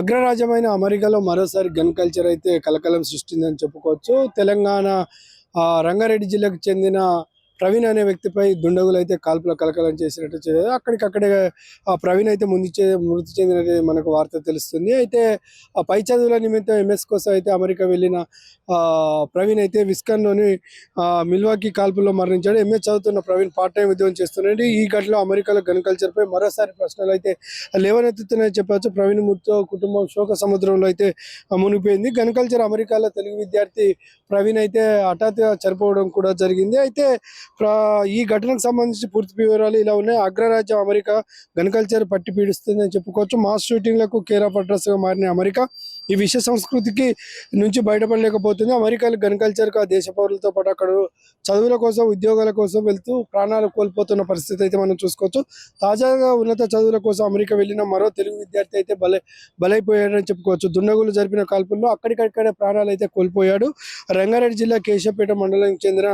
అగ్రరాజ్యమైన అమెరికాలో మరోసారి gun culture అయితే కలకలం సృష్టిందని చెప్పుకోవచ్చు. తెలంగాణ రంగారెడ్డి జిల్లాకు చెందిన ప్రవీణ్ అనే వ్యక్తిపై దుండగులు అయితే కాల్పుల కలకలం చేసినట్టు అక్కడికక్కడే ఆ ప్రవీణ్ అయితే ముందు మృతి చెందినట్టు మనకు వార్త తెలుస్తుంది. అయితే ఆ పై చదువుల నిమిత్తం ఎంఎస్ కోసం అయితే అమెరికా వెళ్ళిన ప్రవీణ్ అయితే విస్కన్లోని మిల్వాకి కాల్పుల్లో మరణించాడు. ఎంఎస్ చదువుతున్న ప్రవీణ్ పార్ట్ టైం ఉద్యోగం చేస్తున్నాడు. ఈ ఘటనలో అమెరికాలో గన్ కల్చర్పై మరోసారి ప్రశ్నలు అయితే లేవనెత్తుతున్నాయని చెప్పవచ్చు ప్రవీణ్ ముత్తో కుటుంబం శోక సముద్రంలో అయితే మునిగిపోయింది. గన్ కల్చర్ అమెరికాలో తెలుగు విద్యార్థి ప్రవీణ్ అయితే హఠాత్తుగా చనిపోవడం కూడా జరిగింది. అయితే ఈ ఘటనకు సంబంధించి పూర్తి వివరాలు ఇలా ఉన్నాయి. అగ్రరాజ్యం అమెరికా గన్ కల్చర్ పట్టి పీడిస్తుందని చెప్పుకోవచ్చు. మాస్ షూటింగ్లకు కేర్ ఆఫ్ అడ్రస్గా మారిన అమెరికా ఈ విశ్వ సంస్కృతికి నుంచి బయటపడలేకపోతుంది. అమెరికాలో గన్ కల్చర్కు ఆ దేశ పౌరులతో పాటు అక్కడ చదువుల కోసం ఉద్యోగాల కోసం వెళ్తూ ప్రాణాలు కోల్పోతున్న పరిస్థితి అయితే మనం చూసుకోవచ్చు. తాజాగా ఉన్నత చదువుల కోసం అమెరికా వెళ్ళిన మరో తెలుగు విద్యార్థి అయితే బలై బలైపోయాడని చెప్పుకోవచ్చు. దుండగులు జరిపిన కాల్పుల్లో అక్కడికక్కడే ప్రాణాలు అయితే కోల్పోయాడు. రంగారెడ్డి జిల్లా కేశవపేట మండలానికి చెందిన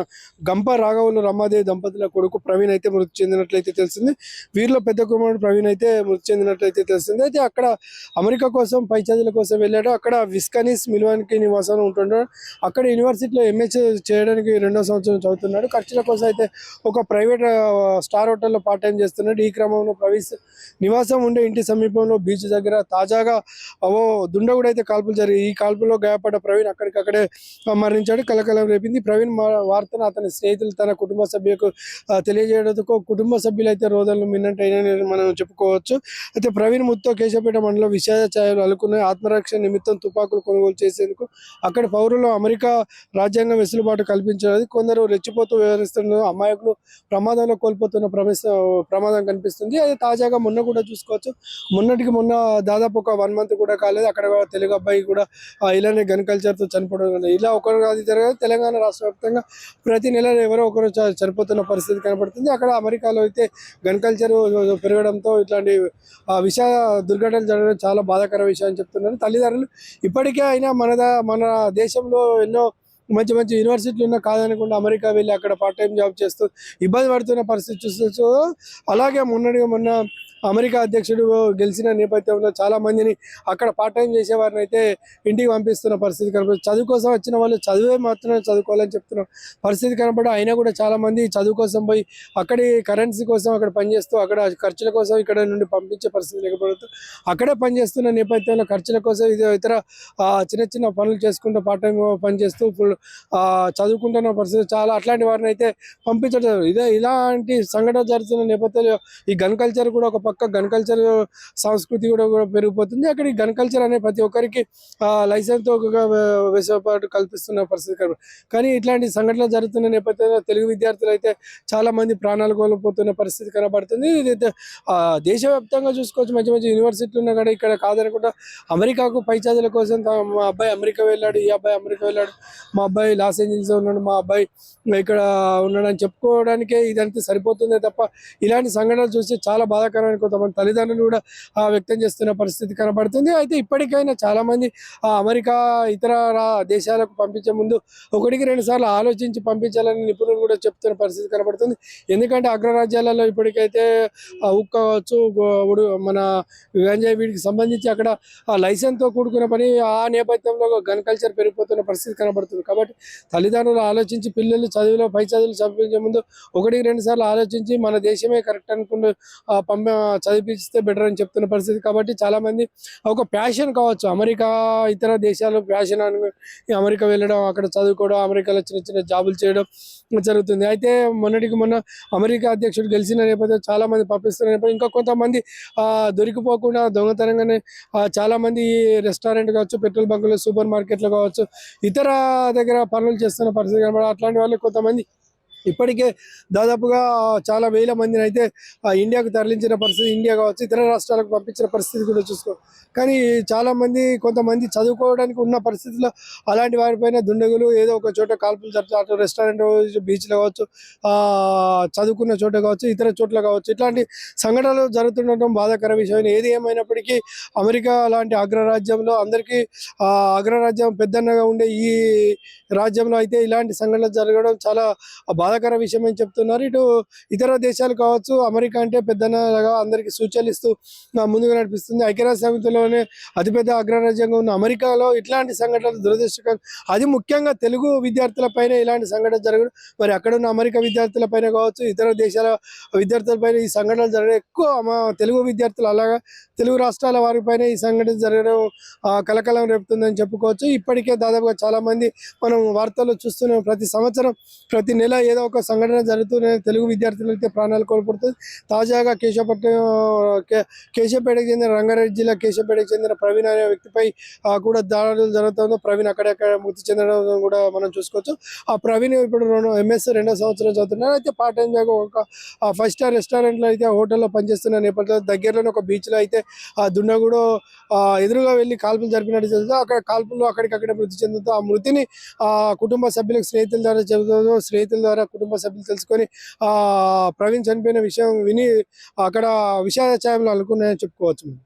గంప రాఘవులు రమాదేవి దంపతుల కొడుకు ప్రవీణ్ అయితే మృతి చెందినట్లయితే తెలిసింది. వీరిలో పెద్ద కుమారుడు ప్రవీణ్ అయితే మృతి చెందినట్లయితే తెలిసింది. అయితే అక్కడ అమెరికా కోసం పై చదువుల కోసం వెళ్ళాడు. అక్కడ విస్కనీస్ మిల్వానికి నివాసం ఉంటున్నాడు. అక్కడ యూనివర్సిటీలో ఎంఎస్ చేయడానికి రెండో సంవత్సరం చదువుతున్నాడు. ఖర్చుల కోసం అయితే ఒక ప్రైవేట్ స్టార్ హోటల్లో పార్ట్ టైం చేస్తున్నాడు. ఈ క్రమంలో ప్రవీణ్ నివాసం ఉండే ఇంటి సమీపంలో బీచ్ దగ్గర తాజాగా ఓ దుండగుడు అయితే కాల్పులు జరిగి ఈ కాల్పులో గాయపడ్డ ప్రవీణ్ అక్కడికక్కడే మరణించాడు. కలకలం రేపింది. ప్రవీణ్ వార్తను అతని స్నేహితులు తన కుటుంబ సభ్యులకు తెలియజేయడంతో కుటుంబ సభ్యులు అయితే రోజులను మిన్నట్టయినని మనం చెప్పుకోవచ్చు. అయితే ప్రవీణ్ ముత్తో కేశవపేట మండలం విషాద ఛాయలు అలుకున్నాయి. ఆత్మరక్షణ నిమిత్తం తుపాకులు కొనుగోలు చేసేందుకు అక్కడ పౌరులు అమెరికా రాజ్యాంగం వెసులుబాటు కల్పించారు కొందరు రెచ్చిపోతూ వ్యవహరిస్తున్న అమాయకులు ప్రమాదంలో కోల్పోతున్న ప్రమేశ ప్రమాదం కనిపిస్తుంది. అది తాజాగా మొన్న కూడా చూసుకోవచ్చు. మొన్నటికి మొన్న దాదాపు ఒక వన్ మంత్ కూడా కాలేదు. అక్కడ తెలుగు అబ్బాయి కూడా ఇలానే గన్ కల్చర్తో చనిపోవడం ఇలా ఒకరు కాదు జరగదు తెలంగాణ రాష్ట్ర వ్యాప్తంగా ప్రతి నెల ఎవరో ఒకరు చనిపోతున్న పరిస్థితి కనబడుతుంది అక్కడ అమెరికాలో అయితే గన్ కల్చర్ పెరగడంతో ఇట్లాంటి విషయ విష దుర్ఘటనలు జరగడం చాలా బాధాకర విషయం అని చెప్తున్నారు. తల్లిదండ్రులు ఇప్పటికే అయినా మన మన దేశంలో ఎన్నో మంచి మంచి యూనివర్సిటీలు ఉన్నా కాదనకుండా అమెరికా వెళ్ళి అక్కడ పార్ట్ టైం జాబ్ చేస్తూ ఇబ్బంది పడుతున్న పరిస్థితి చూస్తూ అలాగే మొన్నటిగా మొన్న అమెరికా అధ్యక్షుడు గెలిచిన నేపథ్యంలో చాలా మందిని అక్కడ పార్ట్ టైం చేసేవారిని అయితే ఇంటికి పంపిస్తున్న పరిస్థితి కనపడుతుంది. చదువు కోసం వచ్చిన వాళ్ళు చదువే మాత్రమే చదువుకోవాలని చెప్తున్న పరిస్థితి కనపడి అయినా కూడా చాలా మంది చదువు కోసం పోయి అక్కడి కరెన్సీ కోసం అక్కడ పనిచేస్తూ అక్కడ ఖర్చుల కోసం ఇక్కడ నుండి పంపించే పరిస్థితి లేకపోతే అక్కడే పనిచేస్తున్న నేపథ్యంలో ఖర్చుల కోసం ఇది ఇతర ఆ, చిన్న చిన్న పనులు చేసుకుంటూ పార్ట్ టైం పనిచేస్తూ ఫుల్ చదువుకుంటున్న పరిస్థితి చాలా అట్లాంటి వారిని అయితే పంపించడం ఇదే ఇలాంటి సంఘటన జరుగుతున్న నేపథ్యంలో ఈ గన్ కల్చర్ కూడా ఒక పక్క గన్ కల్చర్ సంస్కృతి కూడా కూడా పెరిగిపోతుంది అక్కడ గన్ కల్చర్ అనే ప్రతి ఒక్కరికి లైసెన్స్తో ఒక వెసులుబాటు కల్పిస్తున్న పరిస్థితి కనబడుతుంది. కానీ ఇట్లాంటి సంఘటనలు జరుగుతున్న నేపథ్యంలో తెలుగు విద్యార్థులు అయితే చాలా మంది ప్రాణాలు కోల్పోతున్న పరిస్థితి కనబడుతుంది ఇదైతే దేశవ్యాప్తంగా చూసుకోవచ్చు మంచి మంచి యూనివర్సిటీలు ఉన్నా కూడా ఇక్కడ కాదనకుండా అమెరికాకు పై చదువుల కోసం మా అబ్బాయి అమెరికా వెళ్ళాడు ఈ అబ్బాయి అమెరికా వెళ్ళాడు మా అబ్బాయి లాస్ ఏంజల్స్లో ఉన్నాడు మా అబ్బాయి ఇక్కడ ఉన్నాడు అని చెప్పుకోవడానికే ఇదంతా సరిపోతుందే తప్ప ఇలాంటి సంఘటనలు చూస్తే చాలా బాధాకరమైన కొంతమంది తల్లిదండ్రులు కూడా వ్యక్తం చేస్తున్న పరిస్థితి కనబడుతుంది. అయితే ఇప్పటికైనా చాలా మంది ఆ, అమెరికా ఇతర దేశాలకు పంపించే ముందు ఒకటికి రెండు సార్లు ఆలోచించి పంపించాలని నిపుణులు కూడా చెప్తున్న పరిస్థితి కనబడుతుంది. ఎందుకంటే అగ్రరాజ్యాలలో ఇప్పటికైతే ఉక్క కావచ్చు మన గంజాయి వీటికి సంబంధించి అక్కడ ఆ లైసెన్స్తో కూడుకున్న పని ఆ నేపథ్యంలో గన్ కల్చర్ పెరిగిపోతున్న పరిస్థితి కనబడుతుంది. కాబట్టి తల్లిదండ్రులు ఆలోచించి పిల్లలు చదువులో పై చదువులు చదివించే ముందు ఒకటికి రెండు సార్లు ఆలోచించి మన దేశమే కరెక్ట్ అనుకుంటూ ఆ, పంప చదివిస్తే బెటర్ అని చెప్తున్న పరిస్థితి కాబట్టి చాలా మంది ఒక ప్యాషన్ కావచ్చు. అమెరికా ఇతర దేశాలు ప్యాషన్ అని అమెరికా వెళ్ళడం అక్కడ చదువుకోవడం అమెరికాలో చిన్న చిన్న జాబులు చేయడం జరుగుతుంది. అయితే మొన్నటికి మొన్న అమెరికా అధ్యక్షుడు గెలిచిన నేపథ్యం చాలా మంది పంపిస్తున్న నేపథ్యం ఇంకా కొంతమంది దొరికిపోకుండా దొంగతనంగానే చాలా మంది రెస్టారెంట్ కావచ్చు పెట్రోల్ బంకులు సూపర్ మార్కెట్లు కావచ్చు ఇతర దగ్గర పనులు చేస్తున్న పరిస్థితి కనబడ అట్లాంటి వాళ్ళు కొంతమంది ఇప్పటికే దాదాపుగా చాలా వేల మందిని అయితే ఇండియాకు తరలించిన పరిస్థితి ఇండియా కావచ్చు ఇతర రాష్ట్రాలకు పంపించిన పరిస్థితి కూడా చూసుకో. కానీ చాలా మంది కొంతమంది చదువుకోవడానికి ఉన్న పరిస్థితుల్లో అలాంటి వారిపైన దుండగులు ఏదో ఒక చోట కాల్పులు జరుగుతాయి అటు రెస్టారెంట్ బీచ్లో కావచ్చు ఆ, చదువుకున్న చోట కావచ్చు ఇతర చోట్ల కావచ్చు ఇట్లాంటి సంఘటనలు జరుగుతుండటం బాధాకర విషయం. ఏది ఏమైనప్పటికీ అమెరికా లాంటి అగ్రరాజ్యంలో అందరికీ ఆ, అగ్రరాజ్యం పెద్దన్నగా ఉండే ఈ రాజ్యంలో అయితే ఇలాంటి సంఘటనలు జరగడం చాలా బాధ బాధాకర విషయం అని చెప్తున్నారు? ఇటు ఇతర దేశాలు కావచ్చు అమెరికా అంటే పెద్దనగా అందరికీ సూచనలు ఇస్తూ ముందుగా నడిపిస్తుంది. ఐక్యరాజ్య సమితిలోనే అతిపెద్ద అగ్రరాజ్యంగా ఉన్న అమెరికాలో ఇట్లాంటి సంఘటనలు దురదృష్టకరం. అది ముఖ్యంగా తెలుగు విద్యార్థులపైన ఇలాంటి సంఘటన జరగడం మరి అక్కడ ఉన్న అమెరికా విద్యార్థులపైన కావచ్చు ఇతర దేశాల విద్యార్థులపైన ఈ సంఘటనలు జరగడం ఎక్కువ తెలుగు విద్యార్థులు అలాగా తెలుగు రాష్ట్రాల వారిపైన ఈ సంఘటన జరగడం కలకలం రేపుతుందని చెప్పుకోవచ్చు. ఇప్పటికే దాదాపుగా చాలా మంది మనం వార్తల్లో చూస్తున్నాం. ప్రతి సంవత్సరం ప్రతి నెల ఏదో ఒక సంఘటన జరుగుతూనే తెలుగు విద్యార్థులు అయితే ప్రాణాలు కోల్పోతుంది. తాజాగా కేశవపట్నం కేశవపేటకు చెందిన రంగారెడ్డి జిల్లా కేశవపేటకు చెందిన ప్రవీణ్ అనే వ్యక్తిపై ఆ, కూడా దాడులు జరుగుతుందో. ప్రవీణ్ అక్కడక్కడ మృతి చెందడం కూడా మనం చూసుకోవచ్చు. ఆ ప్రవీణ్ ఇప్పుడు రెండు ఎంఎస్ రెండో సంవత్సరం చదువుతున్నారు అయితే పార్ట్ టైం జాగా ఒక ఫైవ్ స్టార్ రెస్టారెంట్లో అయితే హోటల్లో పనిచేస్తున్న నేపథ్యంలో దగ్గరలోనే ఒక బీచ్లో అయితే ఆ దుండగుడు ఆ, ఎదురుగా వెళ్ళి కాల్పులు జరిపినట్టు తెలుస్తుంది అక్కడ కాల్పులు అక్కడికక్కడ మృతి చెందుతూ ఆ మృతిని ఆ కుటుంబ సభ్యులకు స్నేహితుల ద్వారా చెబుతుందో స్నేహితుల ద్వారా కుటుంబ సభ్యులు తెలుసుకొని ఆ ప్రవీణ్ చనిపోయిన విషయం విని అక్కడ విషాద ఛాయలు అనుకున్నాయని చెప్పుకోవచ్చు